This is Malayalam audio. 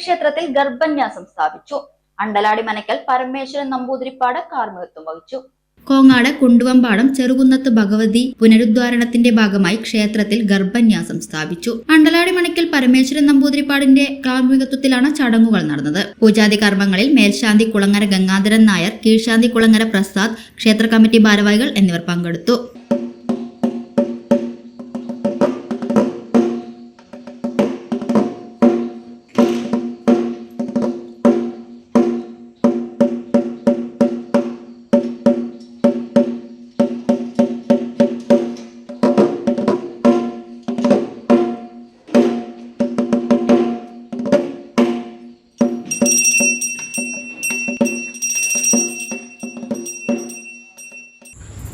ക്ഷേത്രത്തിൽ ഗർഭന്യാസം സ്ഥാപിച്ചു. അണ്ടലാടി മനക്കൽ പരമേശ്വരൻ നമ്പൂതിരിപ്പാട് കാർമ്മികത്വം വഹിച്ചു. കോങ്ങാട് കുണ്ടുവമ്പാടം ചെറുകുന്നത്ത് ഭഗവതി പുനരുദ്ധാരണത്തിന്റെ ഭാഗമായി ക്ഷേത്രത്തിൽ ഗർഭന്യാസം സ്ഥാപിച്ചു. അണ്ടലാടി മണിക്കൽ പരമേശ്വരൻ നമ്പൂതിരിപ്പാടിന്റെ കാർമ്മികത്വത്തിലാണ് ചടങ്ങുകൾ നടന്നത്. പൂജാതി കർമ്മങ്ങളിൽ മേൽശാന്തി കുളങ്ങര ഗംഗാധരൻ നായർ കീഴ്ശാന്തി കുളങ്ങര പ്രസാദ് ക്ഷേത്ര കമ്മിറ്റി ഭാരവാഹികൾ എന്നിവർ പങ്കെടുത്തു.